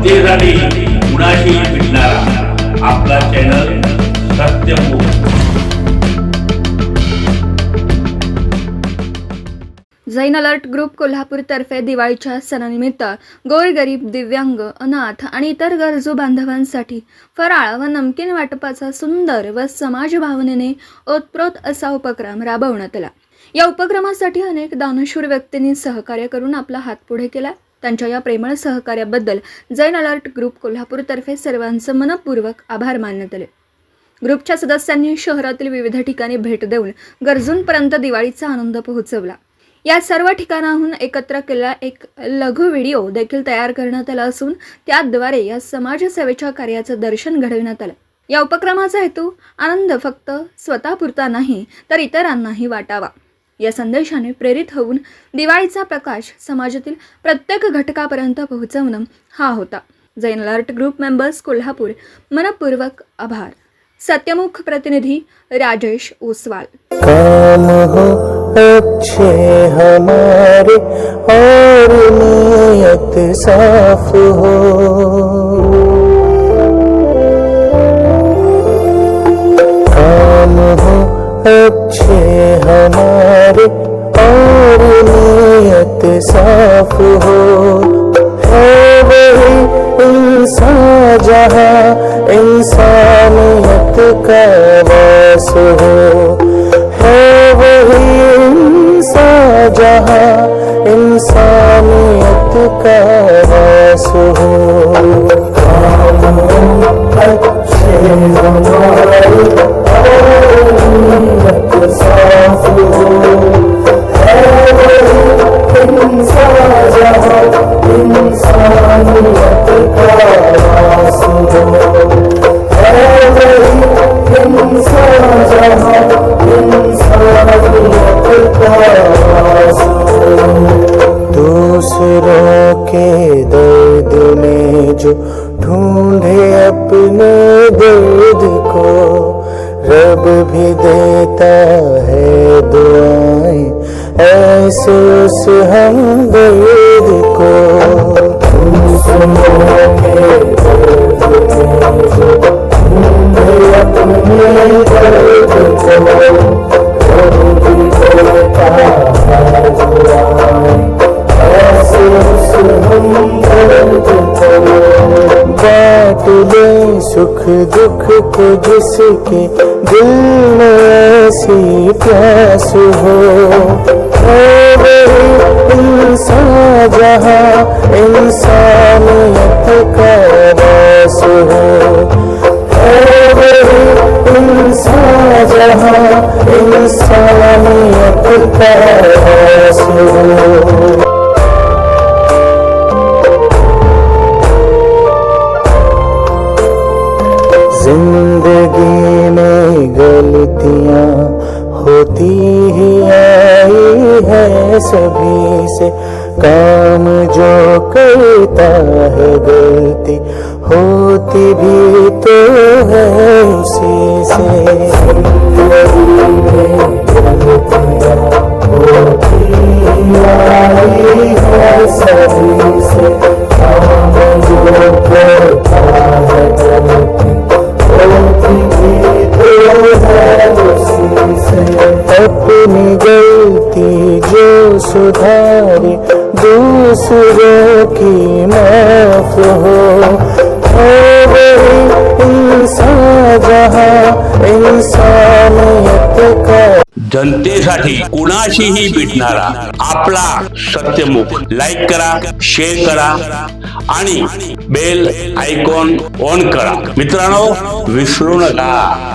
जनतेसाठी कुणाशी भेटणारा आपला चॅनल जैन अलर्ट ग्रुप कोल्हापूरतर्फे दिवाळीच्या सणानिमित्त गोरगरीब दिव्यांग अनाथ आणि इतर गरजू बांधवांसाठी फराळ व नमकीन वाटपाचा सुंदर व समाज भावनेने ओतप्रोत असा उपक्रम राबवण्यात आला. या उपक्रमासाठी अनेक दानशूर व्यक्तींनी सहकार्य करून आपला हात पुढे केला. त्यांच्या या प्रेमळ सहकार्याबद्दल जैन अलर्ट ग्रुप कोल्हापूरतर्फे सर्वांचं मनपूर्वक आभार मानण्यात आले. ग्रुपच्या सदस्यांनी शहरातील विविध ठिकाणी भेट देऊन गरजूंपर्यंत दिवाळीचा आनंद पोहोचवला. या सर्व ठिकाणाहून एकत्र केलेला एक लघु व्हिडिओ देखील तयार करण्यात आला असून त्याद्वारे या समाजसेवेच्या कार्याचं दर्शन घडविण्यात आलं. या उपक्रमाचा हेतू आनंद फक्त स्वतःपुरता नाही तर इतरांनाही वाटावा. या संदेशाने प्रेरित होऊन दिवाळीचा प्रकाश समाजातील प्रत्येक घटकापर्यंत पोहोचवणं हा होता. Jain alert group members Kolhapur मनपूर्वक आभार. सत्यमुख प्रतिनिधी राजेश ओसवाल. काम हो अच्छे हमारे और नियत साफ हो? काम हो अच्छे हमारे और नियत साफ हो। है वही इंसान जहाँ इंसानियत का वास हो। दूसरों के दर्द में जो ढूंढे अपने दर्द को रब भी देता है दुआएं। ऐसे उस हम सुख दुख को जिसके दिल में ऐसी प्यास हो। है वही इंसान जहाँ इंसानियत का वास हो। है वही इंसान जहाँ इंसानियत का वास हो। सभी से काम जो करता है गलती होती भी तो है उसी से। अपनी गलती जो सुधारे दूसरों की माफ हो।, हो जनतेसाठी कुणाशीही भेटणारा आपला सत्यमुख लाईक करा शेअर करा आणि बेल आयकॉन ऑन करा. मित्रांनो विसरू नका.